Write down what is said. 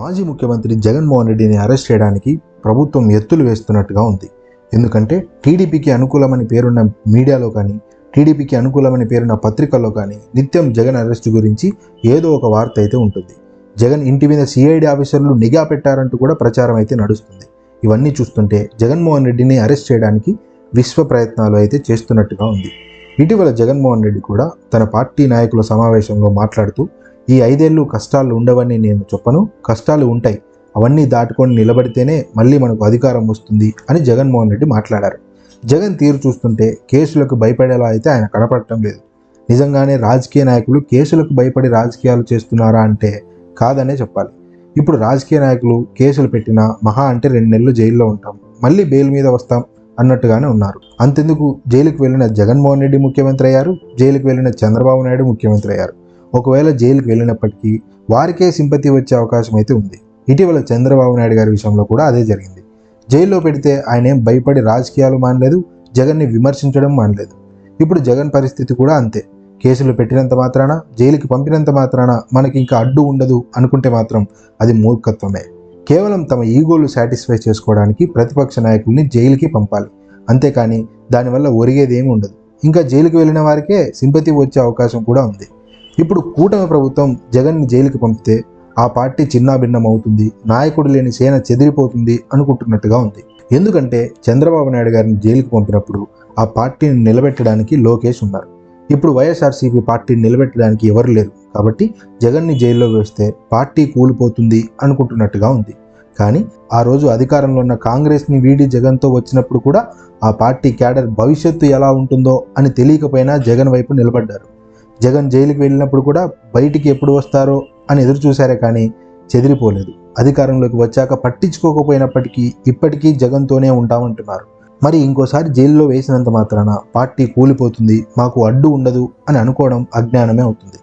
మాజీ ముఖ్యమంత్రి జగన్మోహన్ రెడ్డిని అరెస్ట్ చేయడానికి ప్రభుత్వం ఎత్తులు వేస్తున్నట్టుగా ఉంది. ఎందుకంటే టీడీపీకి అనుకూలమని పేరున్న మీడియాలో కానీ టీడీపీకి అనుకూలమని పేరున్న పత్రికల్లో కానీ నిత్యం జగన్ అరెస్ట్ గురించి ఏదో ఒక వార్త అయితే ఉంటుంది. జగన్ ఇంటి మీద సిఐడి ఆఫీసర్లు నిఘా పెట్టారంటూ కూడా ప్రచారం అయితే నడుస్తుంది. ఇవన్నీ చూస్తుంటే జగన్మోహన్ రెడ్డిని అరెస్ట్ చేయడానికి విశ్వ ప్రయత్నాలు అయితే చేస్తున్నట్టుగా ఉంది. ఇటీవల జగన్మోహన్ రెడ్డి కూడా తన పార్టీ నాయకుల సమావేశంలో మాట్లాడుతూ ఈ ఐదేళ్ళు కష్టాలు ఉండవని నేను చెప్పను. కష్టాలు ఉంటాయి. అవన్నీ దాటుకొని నిలబడితేనే మళ్ళీ మనకు అధికారం వస్తుంది అని జగన్మోహన్ రెడ్డి మాట్లాడారు. జగన్ తీరు చూస్తుంటే కేసులకు భయపడేలా అయితే ఆయన కనపడటం లేదు. నిజంగానే రాజకీయ నాయకులు కేసులకు భయపడి రాజకీయాలు చేస్తున్నారా అంటే కాదనే చెప్పాలి. ఇప్పుడు రాజకీయ నాయకులు కేసులు పెట్టినా మహా అంటే రెండు నెలలు జైల్లో ఉంటాం. మళ్ళీ బెయిల్ మీద వస్తాం అన్నట్టుగానే ఉన్నారు. అంతెందుకు? జైలుకు వెళ్ళిన జగన్మోహన్ రెడ్డి ముఖ్యమంత్రి అయ్యారు. జైలుకు వెళ్ళిన చంద్రబాబు నాయుడు ముఖ్యమంత్రి అయ్యారు. ఒకవేళ జైలుకు వెళ్ళినప్పటికీ వారికే సింపతి వచ్చే అవకాశం అయితే ఉంది. ఇటీవల చంద్రబాబు నాయుడు గారి విషయంలో కూడా అదే జరిగింది. జైల్లో పెడితే ఆయన ఏం భయపడి రాజకీయాలు మానలేదు జగన్ని విమర్శించడం మానలేదు. ఇప్పుడు జగన్ పరిస్థితి కూడా అంతే. కేసులు పెట్టినంత మాత్రాన జైలుకి పంపినంత మాత్రాన మనకి ఇంకా అడ్డు ఉండదు అనుకుంటే మాత్రం అది మూర్ఖత్వమే. కేవలం తమ ఈగోలు సాటిస్ఫై చేసుకోవడానికి ప్రతిపక్ష నాయకుల్ని జైలుకి పంపాలి. అంతేకాని దానివల్ల ఒరిగేది ఏమి ఉండదు. ఇంకా జైలుకి వెళ్ళిన వారికే సింపతి వచ్చే అవకాశం కూడా ఉంది. ఇప్పుడు కూటమి ప్రభుత్వం జగన్ని జైలుకి పంపితే ఆ పార్టీ చిన్నాభిన్నం అవుతుంది నాయకుడు లేని సేన చెదిరిపోతుంది అనుకుంటున్నట్టుగా ఉంది. ఎందుకంటే చంద్రబాబు నాయుడు గారిని జైలుకి పంపినప్పుడు ఆ పార్టీని నిలబెట్టడానికి లోకేష్ ఉన్నారు. ఇప్పుడు వైఎస్ఆర్సీపీ పార్టీని నిలబెట్టడానికి ఎవరు లేరు. కాబట్టి జగన్ని జైల్లో వేస్తే పార్టీ కూలిపోతుంది అనుకుంటున్నట్టుగా ఉంది. కానీ ఆ రోజు అధికారంలో ఉన్న కాంగ్రెస్ని వీడి జగన్తో వచ్చినప్పుడు కూడా ఆ పార్టీ క్యాడర్ భవిష్యత్తు ఎలా ఉంటుందో అని తెలియకపోయినా జగన్ వైపు నిలబడ్డారు. జగన్ జైలుకి వెళ్ళినప్పుడు కూడా బయటికి ఎప్పుడు వస్తారో అని ఎదురు చూశారే కానీ చెదిరిపోలేదు. అధికారంలోకి వచ్చాక పట్టించుకోకపోయినప్పటికీ ఇప్పటికీ జగన్తోనే ఉంటామంటున్నారు. మరి ఇంకోసారి జైల్లో వేసినంత మాత్రాన పార్టీ కూలిపోతుంది మాకు అడ్డు ఉండదు అని అనుకోవడం అజ్ఞానమే అవుతుంది.